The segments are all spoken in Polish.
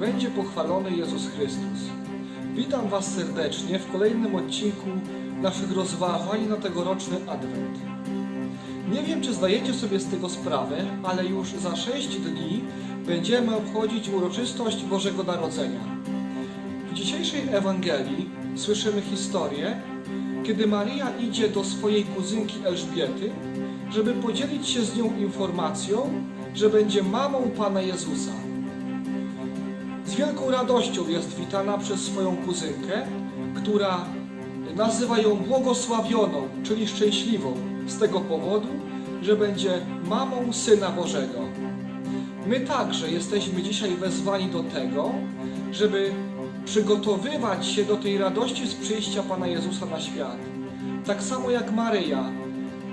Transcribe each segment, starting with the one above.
będzie pochwalony Jezus Chrystus. Witam Was serdecznie w kolejnym odcinku naszych rozważań na tegoroczny Adwent. Nie wiem, czy zdajecie sobie z tego sprawę, ale już za sześć dni będziemy obchodzić uroczystość Bożego Narodzenia. W dzisiejszej Ewangelii słyszymy historię, kiedy Maria idzie do swojej kuzynki Elżbiety, żeby podzielić się z nią informacją, że będzie mamą Pana Jezusa. Z wielką radością jest witana przez swoją kuzynkę, która nazywa ją błogosławioną, czyli szczęśliwą, z tego powodu, że będzie mamą Syna Bożego. My także jesteśmy dzisiaj wezwani do tego, żeby przygotowywać się do tej radości z przyjścia Pana Jezusa na świat. Tak samo jak Maryja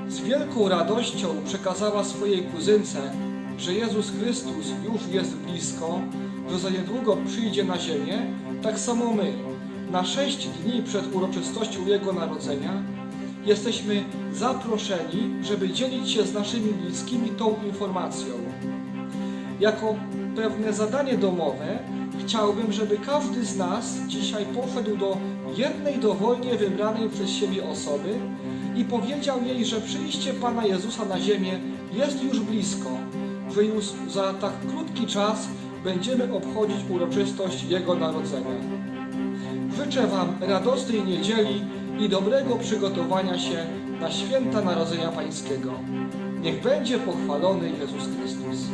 z wielką radością przekazała swojej kuzynce, że Jezus Chrystus już jest blisko, że za niedługo przyjdzie na ziemię, tak samo my, na sześć dni przed uroczystością Jego Narodzenia, jesteśmy zaproszeni, żeby dzielić się z naszymi bliskimi tą informacją. Jako pewne zadanie domowe chciałbym, żeby każdy z nas dzisiaj poszedł do jednej dowolnie wybranej przez siebie osoby i powiedział jej, że przyjście Pana Jezusa na ziemię jest już blisko, już za tak krótki czas będziemy obchodzić uroczystość Jego Narodzenia. Życzę Wam radosnej niedzieli i dobrego przygotowania się na święta Narodzenia Pańskiego. Niech będzie pochwalony Jezus Chrystus.